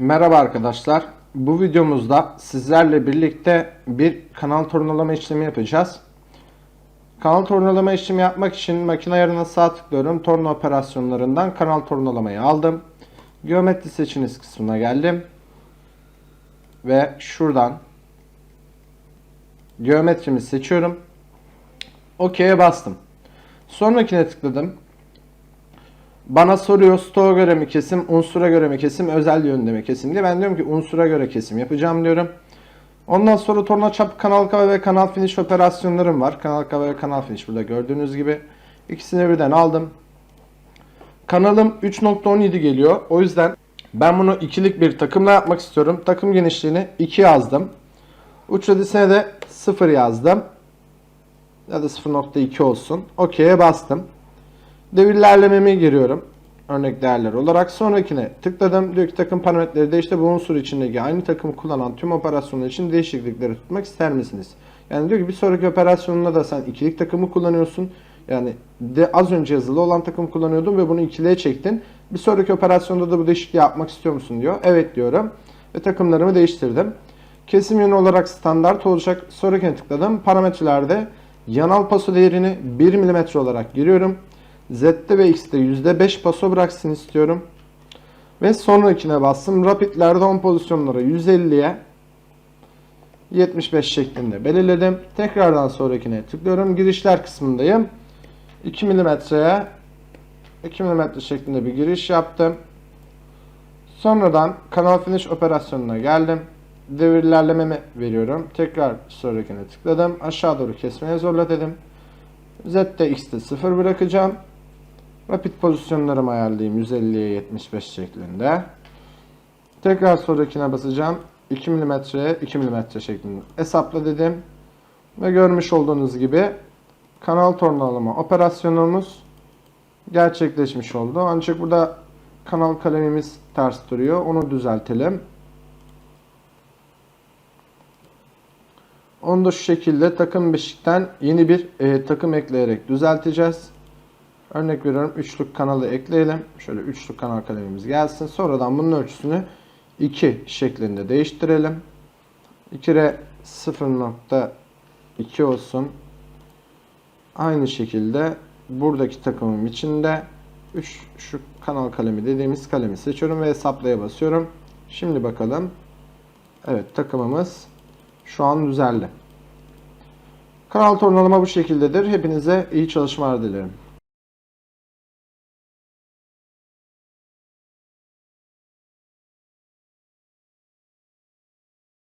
Merhaba arkadaşlar. Bu videomuzda sizlerle birlikte bir kanal tornalama işlemi yapacağız. Kanal tornalama işlemi yapmak için makine ayarına sağ tıklıyorum. Torna operasyonlarından kanal tornalamayı aldım. Geometri seçiniz kısmına geldim. Ve şuradan geometrimi seçiyorum. OK'ye bastım. Sonrakine tıkladım. Bana soruyor stoğa göre mi kesim, unsura göre mi kesim, özel yönde mi kesim diye. Ben diyorum ki unsura göre kesim yapacağım diyorum. Ondan sonra torna çap, kanal kava ve kanal finish operasyonlarım var. Kanal kava ve kanal finish burada gördüğünüz gibi. İkisini birden aldım. Kanalım 3.17 geliyor. O yüzden ben bunu ikilik bir takımla yapmak istiyorum. Takım genişliğini 2 yazdım. Uç radisine de 0 yazdım. Ya da 0.2 olsun. OK'ye bastım. Devirlerlememi giriyorum. Örnek değerler olarak. Sonrakine tıkladım. Diyor ki takım parametreleri de işte bu unsur içindeki aynı takımı kullanan tüm operasyonlar için değişiklikleri tutmak ister misiniz? Yani diyor ki bir sonraki operasyonunda da sen ikilik takımı kullanıyorsun. Yani de az önce yazılı olan takımı kullanıyordun ve bunu ikiliye çektin. Bir sonraki operasyonda da bu değişikliği yapmak istiyor musun diyor. Evet diyorum. Ve takımlarımı değiştirdim. Kesim yönü olarak standart olacak. Sonrakine tıkladım. Parametrelerde yanal paso değerini 1 mm olarak giriyorum. Z'de ve X'de %5 paso bıraksın istiyorum. Ve sonrakine bastım. Rapidlerde 10 pozisyonlara 150'ye 75 şeklinde belirledim. Tekrardan sonrakine tıklıyorum. Girişler kısmındayım. 2 mm'ye 2 mm şeklinde bir giriş yaptım. Sonradan kanal finish operasyonuna geldim. Devir ilerlememi veriyorum. Tekrar sonrakine tıkladım. Aşağı doğru kesmeye zorla dedim. Z'de X'de 0 bırakacağım. Rapid pozisyonlarımı ayarlayayım 150'ye 75 şeklinde. Tekrar sonrakine basacağım. 2 mm'ye 2 mm şeklinde hesapla dedim. Ve görmüş olduğunuz gibi kanal tornalama operasyonumuz gerçekleşmiş oldu. Ancak burada kanal kalemimiz ters duruyor. Onu düzeltelim. Onu da şu şekilde takım beşikten yeni bir e, takım ekleyerek düzelteceğiz. Örnek veriyorum üçlük kanalı ekleyelim. Şöyle üçlük kanal kalemimiz gelsin. Sonradan bunun ölçüsünü 2 şeklinde değiştirelim. 2're 0.2 olsun. Aynı şekilde buradaki takımım içinde 3 şu kanal kalemi dediğimiz kalemi seçiyorum ve hesaplaya basıyorum. Şimdi bakalım. Evet takımımız şu an düzeldi. Kanal tornalama bu şekildedir. Hepinize iyi çalışmalar dilerim.